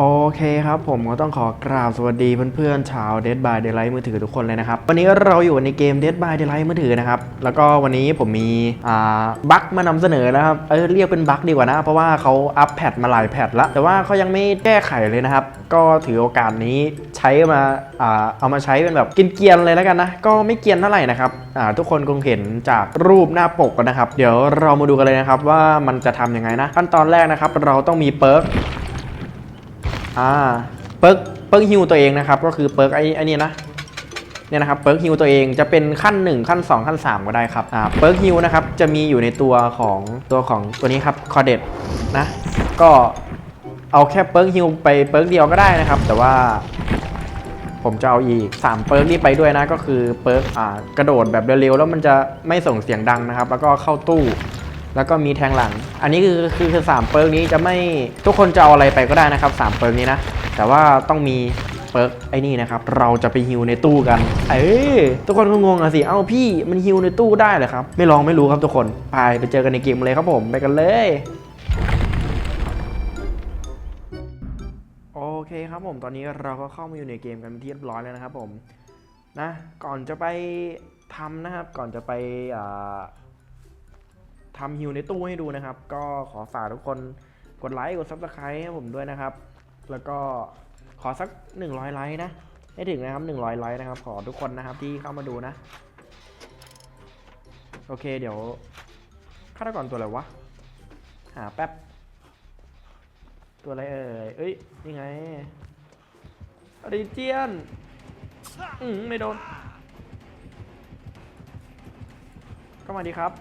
โอเคครับผมก็ต้องขอกราบสวัสดีเพื่อนๆชาว Dead by Daylight มือถือทุกคนเลยนะครับ วันนี้เราอยู่ในเกม Dead by Daylight มือถือนะครับ แล้วก็วันนี้ผมมีอ่าบั๊กมานำเสนอนะครับเออเรียกเป็นบั๊กดีกว่านะ เพราะว่าเขาอัปแพทมาหลายแพทแล้วแต่ว่าเขายังไม่แก้ไขเลยนะครับ ก็ถือโอกาสนี้ใช้มาอ่าเอามาใช้เป็นแบบกินเกียนเลยแล้วกันนะ ก็ไม่เกียนเท่าไหร่นะครับอ่าทุกคนคงเห็นจากรูปหน้าปกนะครับ เดี๋ยวเรามาดูกันเลยนะครับว่ามันจะทำยังไงนะขั้นตอนแรกนะครับเราต้องมีเปิร์ก อ่าเปิร์กเปิร์กฮิวตัวเองนะครับก็คือเปิร์กไอ้ไอ้นี่นะเนี่ยนะครับเปิร์กฮิวตัวเองจะเป็นขั้น 1 ขั้น 2 ขั้น 3 ก็ได้ครับอ่าเปิร์กฮิวนะครับจะมีอยู่ในตัวของตัวของตัวนี้ครับคอเดตนะก็เอาแค่เปิร์กฮิวไปเปิร์กเดียวก็ได้นะครับ แต่ว่าผมจะเอาอีก 3 เปิร์กนี้ไปด้วยนะก็คือเปิร์กอ่ากระโดดแบบเร็วๆแล้วมันจะไม่ส่งเสียงดังนะครับ แล้วก็เข้าตู้ แล้วก็มีแทงหลัง อันนี้คือคือคือสามเปิร์กนี้จะไม่ทุกคนจะเอาอะไรไปก็ได้นะครับสามเปิร์กนี้นะ แต่ว่าต้องมีเปิร์กไอ้นี่นะครับ เราจะไปฮิวในตู้กัน เอ้ยทุกคนก็งงอะสิ เอ้าพี่มันฮิวในตู้ได้เหรอครับ ไม่ลองไม่รู้ครับทุกคน ไปไปเจอกันในเกมเลยครับผม ไปกันเลย โอเคครับผม ตอนนี้เราก็เข้ามาอยู่ในเกมกันเป็นที่เรียบร้อยแล้วนะครับผม นะ ก่อนจะไปทำนะครับ ก่อนจะไปอ่า ทำฮิวในตู้ให้ดูนะครับ ก็ขอฝากทุกคนกดไลค์กดซับสไครต์ให้ผมด้วยนะครับ แล้วก็ขอสัก 100 ไลค์นะ ให้ถึงนะครับ 100 ไลค์นะครับ ขอทุกคนนะครับที่เข้ามาดูนะ โอเคเดี๋ยวฆาตกรตัวอะไรวะ หาแป๊บ ตัวอะไรเอ่ยเอ้ยนี่ไงริเจียนอืมไม่โดน ก็มาดีครับ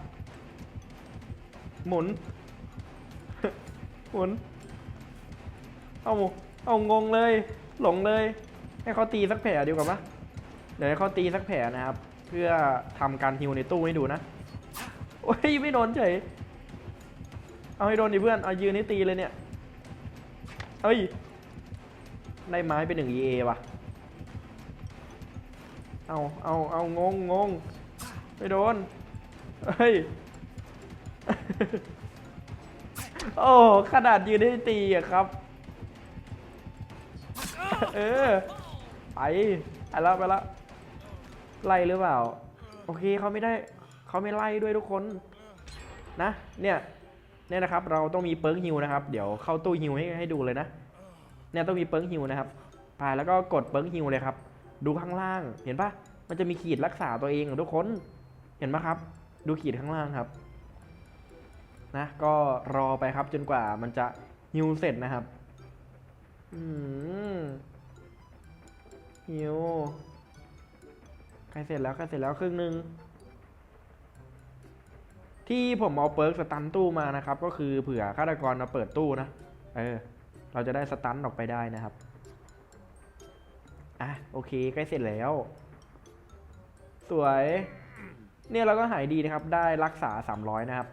หมุน หมุน เอาเอางงเลย หลงเลย ให้เขาตีสักแผลดีกว่าปะเดี๋ยวให้เขาตีสักแผลนะครับ เพื่อทำการฮิวในตู้ให้ดูนะ โอ้ยไม่โดนเฉย เอาให้โดนดิเพื่อน เอายืนให้ตีเลยเนี่ย เอ้ย ได้ไม้ไปหนึ่ง EA ว่ะ เอาเอาเอางงงงไม่โดน เฮ้ย โอ้ขนาดยืนให้ตีอะครับ เออ ไปไปแล้วไปแล้วไล่หรือเปล่า โอเคเขาไม่ได้เขาไม่ไล่ด้วยทุกคน นะ เนี่ยเนี่ยนะครับ เราต้องมีเปิร์กฮิวนะครับ เดี๋ยวเข้าตู้ฮิวให้ให้ดูเลยนะ เนี่ยต้องมีเปิร์กฮิวนะครับไปแล้วก็กดเปิร์กฮิวเลยครับ ดูข้างล่าง เห็นปะมันจะมีขีดรักษาตัวเองอะทุกคน เห็นปะครับ ดูขีดข้างล่างครับ นะ ก็รอไปครับจนกว่ามันจะฮิวเสร็จนะครับ อืมฮิวใกล้เสร็จแล้วใกล้เสร็จแล้วครึ่งหนึ่งที่ผมเอาเปิร์กสตันตู้มานะครับ ก็คือเผื่อฆาตกรมาเปิดตู้นะ เออ เราจะได้สตันออกไปได้นะครับ อะโอเคใกล้เสร็จแล้ว สวย เนี่ยเราก็หายดีนะครับ ได้รักษา 300 นะครับ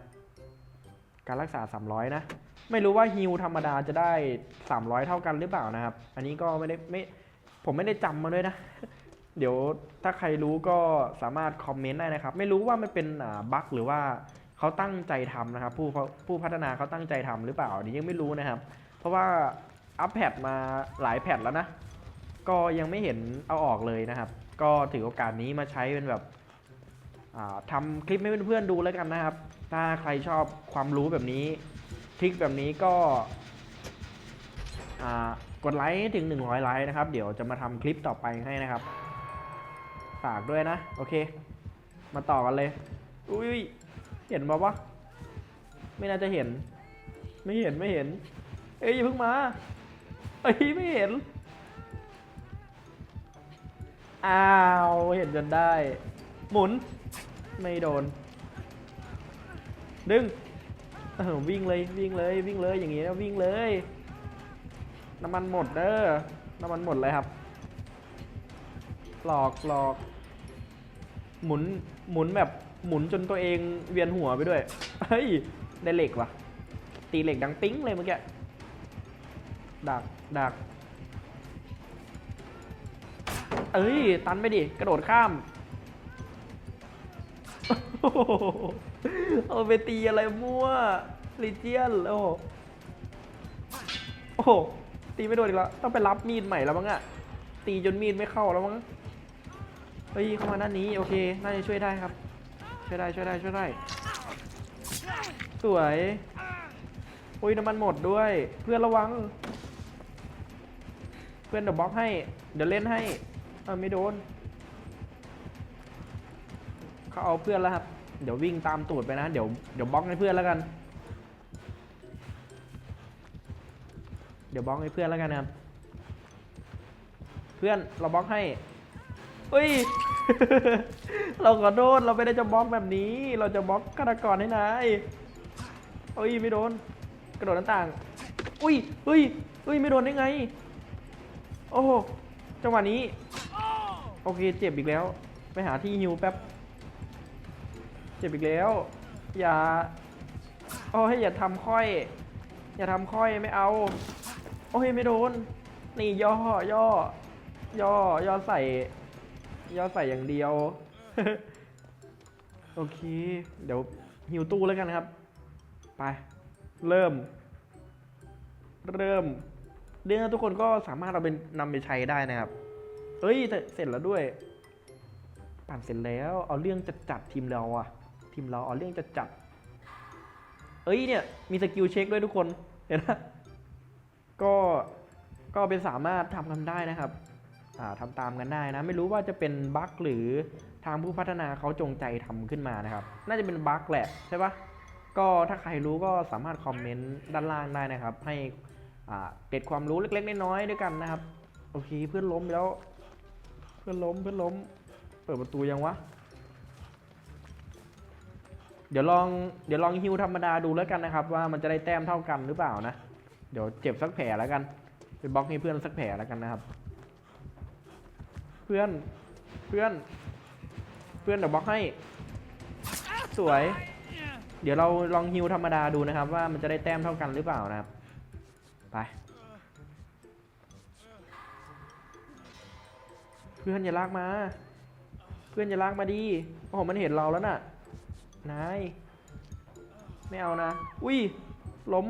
การรักษา 300 นะ ไม่รู้ว่าฮิวธรรมดาจะได้ 300 เท่ากันหรือเปล่านะครับ อันนี้ก็ไม่ได้ไม่ผมไม่ได้จำมาด้วยนะ เดี๋ยวถ้าใครรู้ก็สามารถคอมเมนต์ได้นะครับ ไม่รู้ว่ามันเป็นบั๊กหรือว่าเขาตั้งใจทำนะครับ ผู้ผู้พัฒนาเขาตั้งใจทำหรือเปล่านนี้ยังไม่รู้นะครับ เพราะว่าอัปแพดมาหลายแพดแล้วนะ ก็ยังไม่เห็นเอาออกเลยนะครับ ก็ถือโอกาสนี้มาใช้เป็นแบบ อ่าทำคลิปให้เพื่อนๆดูแล้วกันนะครับ ถ้าใครชอบความรู้แบบนี้ทริคแบบนี้ก็กดไลค์ให้ถึง 100 ไลค์นะครับ เดี๋ยวจะมาทำคลิปต่อไปให้นะครับ ฝากด้วยนะ โอเค มาต่อกันเลย อุ้ยเห็นปะวะไม่น่าจะเห็น ไม่เห็นไม่เห็น เอ้ยอย่าเพิ่งมา เอ้ยไม่เห็น อ้าว เห็นจนได้ หมุน ไม่โดน ดึงเออวิ่งเลยวิ่งเลยวิ่งเลยอย่างงี้นะวิ่งเลย น้ำมันหมดเด้อน้ำมันหมดเลยครับ หลอกหลอก หมุนหมุนแบบหมุนจนตัวเองเวียนหัวไปด้วย เฮ้ย ได้เหล็กว่ะ ตีเหล็กดังปิ๊งเลยเมื่อกี้ ดักดักเอ้ย ตันไปดิ กระโดดข้าม เอาไปตีอะไรมั่วลิเจียนโอ้โหโอ้โหตีไม่โดนอีกแล้วต้องไปรับมีดใหม่แล้วมั้งอะตีจนมีดไม่เข้าแล้วมั้งเฮ้ยเข้ามาด้านนี้โอเคน่าจะช่วยได้ครับ ช่วยได้ช่วยได้ช่วยได้ สวยโอ้ยน้ำมันหมดด้วย เพื่อนระวัง เพื่อนเดี๋ยวบล็อกให้ เดี๋ยวเล่นให้เออไม่โดน เขาเอาเพื่อนแล้วครับ เดี๋ยววิ่งตามตูดไปนะ เดี๋ยวเดี๋ยวบล็อกให้เพื่อนแล้วกัน เดี๋ยวบล็อกให้เพื่อนแล้วกันนะครับ เพื่อนเราบล็อกให้เฮ้ย เราขอโทษเราไม่ได้จะบล็อกแบบนี้ เราจะบล็อกฆาตกรให้นายเอ้ยไม่โดน กระโดดหน้าต่าง อุ้ยเฮ้ยเฮ้ยไม่โดนได้ไง โอ้โหจังหวะนี้ โอเคเจ็บอีกแล้ว ไปหาที่ฮิวแป๊บ จ็บอีกแล้ว อย่าโอ้ยอย่าทำค่อย อย่าทำค่อยไม่เอา โอ้ยไม่โดน นี่ย่อย่อย่อย่อใส่ ย่อใส่อย่างเดียว โอเค เดี๋ยวฮิวตู้แล้วกันครับ ไป เริ่ม เริ่มเรื่องทุกคนก็สามารถเอาเป็นนำไปใช้ได้นะครับ เฮ้ยแต่เสร็จแล้วด้วย ปั่นเสร็จแล้ว เอาเรื่องจัดจัดๆทีมเราอะ ทีมเราเอเรื่องจัดจัดๆเอ้ยเนี่ย มีสกิลเช็คด้วยทุกคนเห็นไหมก็ก็เป็นสามารถทำกันได้นะครับอ่าทำตามกันได้นะ ไม่รู้ว่าจะเป็นบั๊กหรือทางผู้พัฒนาเขาจงใจทำขึ้นมานะครับ น่าจะเป็นบั๊กแหละใช่ปะก็ถ้าใครรู้ก็สามารถคอมเมนต์ด้านล่างได้นะครับ ให้เกร็ดความรู้เล็กๆน้อยๆด้วยกันนะครับ โอเคเพื่อนล้มแล้ว เพื่อนล้มเพื่อนล้ม เปิดประตูยังวะ เดี๋ยวลองเดี๋ยวลองฮิวธรรมดาดูแล้วกันนะครับ ว่ามันจะได้แต้มเท่ากันหรือเปล่านะ เดี๋ยวเจ็บสักแผลแล้วกันไปบล็อกให้เพื่อนสักแผลแล้วกันนะครับ เพื่อนเพื่อนเพื่อนเดี๋ยวบล็อกให้ สวย เดี๋ยวเราลองฮิวธรรมดาดูนะครับ ว่ามันจะได้แต้มเท่ากันหรือเปล่านะครับไปเพื่อนอย่าลากมา เพื่อนอย่าลากมาดีโอ้โหมันเห็นเราแล้วน่ะ นาย ไม่เอานะ อุ้ย ล้ม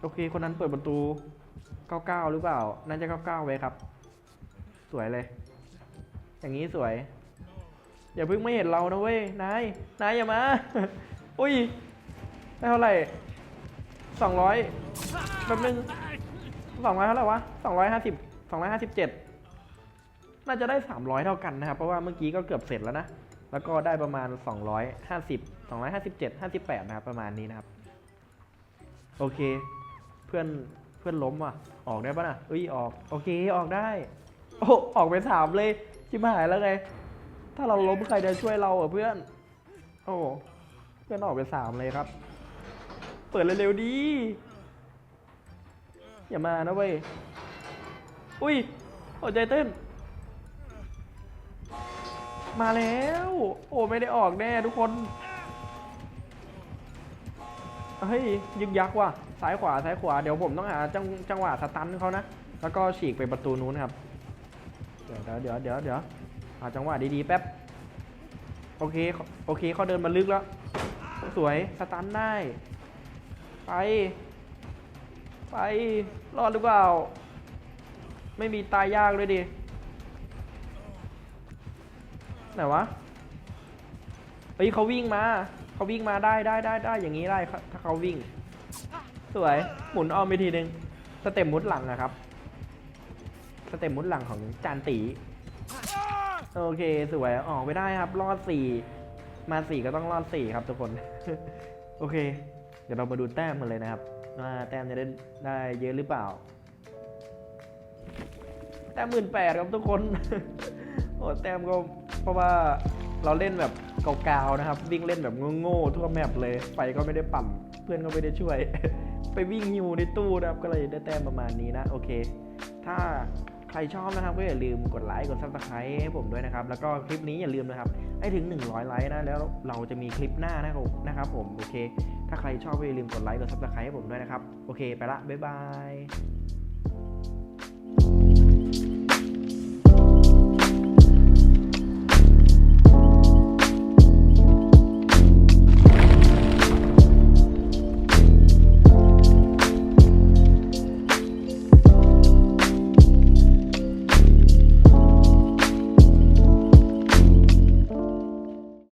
โอเค คนนั้นเปิดประตู 99 หรือเปล่า น่าจะ 99 ไว้ครับ สวยเลย อย่างนี้สวย อย่าเพิ่งไม่เห็นเรานะเว้ย นาย นายอย่ามา อุ้ย ได้เท่าไหร่สองร้อยแป๊บนึงสองร้อยเท่าไหร่วะสองร้อยห้าสิบสองร้อยห้าสิบเจ็ดน่าจะได้300เท่ากันนะครับ เพราะว่าเมื่อกี้ก็เกือบเสร็จแล้วนะ แล้วก็ได้ประมาณ 250 257 58 นะครับ ประมาณนี้นะครับ โอเค เพื่อนเพื่อนล้มว่ะ ออกได้ปะน่ะเอ้ยออก โอเคออกได้ โอ้ออกไปสามเลยชิบหายแล้วไง ถ้าเราล้มใครจะช่วยเราอะเพื่อน โอ้เพื่อนออกไปสามเลยครับ เปิดเร็วๆดี อย่ามานะเว้ย อุ้ยหัวใจเต้น มาแล้ว โอ้ไม่ได้ออกแน่ทุกคน เฮ้ยยึกยักว่ะซ้ายขวาซ้ายขวา เดี๋ยวผมต้องหาจังจังหวะสตันเขานะ แล้วก็ฉีกไปประตูนู้นครับ เดี๋ยวเดี๋ยวเดี๋ยวเดี๋ยวหาจังหวะดีๆแป๊บ โอเคโอเคเขาเดินมาลึกแล้ว สวยสตันได้ ไป ไป รอดหรือเปล่า ไม่มีตายยากเลยดิ ไหนวะเฮ้ยเขาวิ่งมาเขาวิ่งมาได้ได้ได้ได้อย่างนี้ได้ถ้าเขาวิ่ง สวยหมุนอ้อมไปทีนึงสเต็มมุดหลังอะครับสเต็มมุดหลังของจานตีโอเคสวยออกไปได้ครับ รอดสี่มาสี่ก็ต้องรอดสี่ครับทุกคน โอเค เดี๋ยวเรามาดูแต้มกันเลยนะครับว่าแต้มจะได้ได้เยอะหรือเปล่า แต้มหมื่นแปดครับทุกคนโอ้แต้มก็ เพราะว่าเราเล่นแบบเกาๆนะครับ วิ่งเล่นแบบโง่ๆทั่วแมปเลยไฟก็ไม่ได้ปั่มเพื่อนก็ไม่ได้ช่วย ไปวิ่งฮิวในตู้นะครับ ก็เลยได้แต้มประมาณนี้นะ โอเค ถ้าใครชอบนะครับ ก็อย่าลืมกดไลค์กดซับสไครต์ให้ผมด้วยนะครับ แล้วก็คลิปนี้อย่าลืมนะครับ ให้ถึง 100 ไลค์นะ แล้วเราจะมีคลิปหน้านะครับนะครับผม โอเค ถ้าใครชอบก็อย่าลืมกดไลค์กดซับสไครต์ให้ผมด้วยนะครับ โอเค ไปละ บ๊ายบาย